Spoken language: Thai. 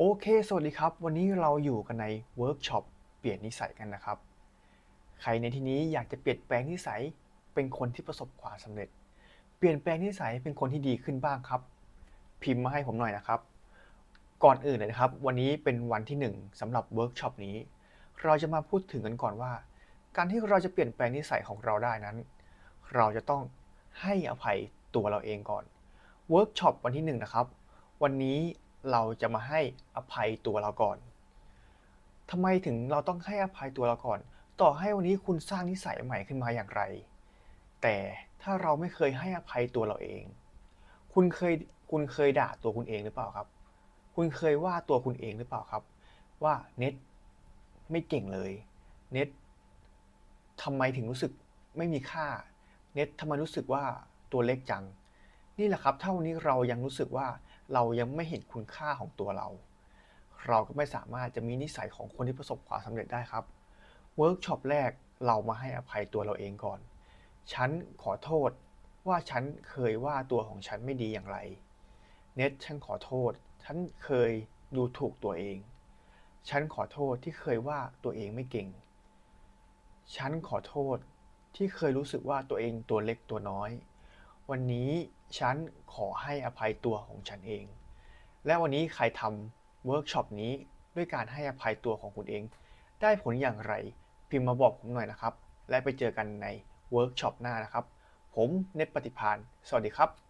โอเค สวัสดีครับ วันนี้เราอยู่กันในเวิร์กช็อปเปลี่ยนนิสัยกันนะครับ ใครในที่นี้อยากจะเปลี่ยนแปลงนิสัยเป็นคนที่ประสบความสำเร็จ เปลี่ยนแปลงนิสัยเป็นคนที่ดีขึ้นบ้างครับ พิมพ์มาให้ผมหน่อยนะครับ ก่อนอื่นเลยนะครับ วันนี้เป็นวันที่หนึ่งสำหรับเวิร์กช็อปนี้ เราจะมาพูดถึงกันก่อนว่า การที่เราจะเปลี่ยนแปลงนิสัยของเราได้นั้น เราจะต้องให้อภัยตัวเราเองก่อนเวิร์กช็อปวันที่หนึ่งนะครับ วันนี้ เราจะมาให้อภัยตัวเราก่อนทำไมถึงเราต้องให้อภัยตัวเราก่อน ต่อให้วันนี้คุณสร้างนิสัยใหม่ขึ้นมาอย่างไร แต่ถ้าเราไม่เคยให้อภัยตัวเราเอง คุณเคยคุณเคยด่าตัวคุณเองหรือเปล่าครับ คุณเคยว่าตัวคุณเองหรือเปล่าครับ ว่าเน็ตไม่เก่งเลย เน็ตทำไมถึงรู้สึกไม่มีค่า เน็ตทำไมรู้สึกว่าตัวเล็กจัง นี่แหละครับ ถ้าวันนี้เรายังรู้สึกว่า เรายังไม่เห็นคุณค่าของตัวเรา เราก็ไม่สามารถจะมีนิสัยของคนที่ประสบความสำเร็จได้ครับเวิร์กช็อปแรกเรามาให้อภัยตัวเราเองก่อน ฉันขอโทษว่าฉันเคยว่าตัวของฉันไม่ดีอย่างไร เน็ตฉันขอโทษ ฉันเคยดูถูกตัวเอง ฉันขอโทษที่เคยว่าตัวเองไม่เก่ง ฉันขอโทษที่เคยรู้สึกว่าตัวเองตัวเล็กตัวน้อย วันนี้ฉันขอให้อภัยตัวของฉันเอง และวันนี้ใครทำเวิร์กช็อปนี้ด้วยการให้อภัยตัวของคุณเอง ได้ผลอย่างไร พิมพ์มาบอกผมหน่อยนะครับ และไปเจอกันในเวิร์กช็อปหน้านะครับ ผมเนตปฏิพานสวัสดีครับ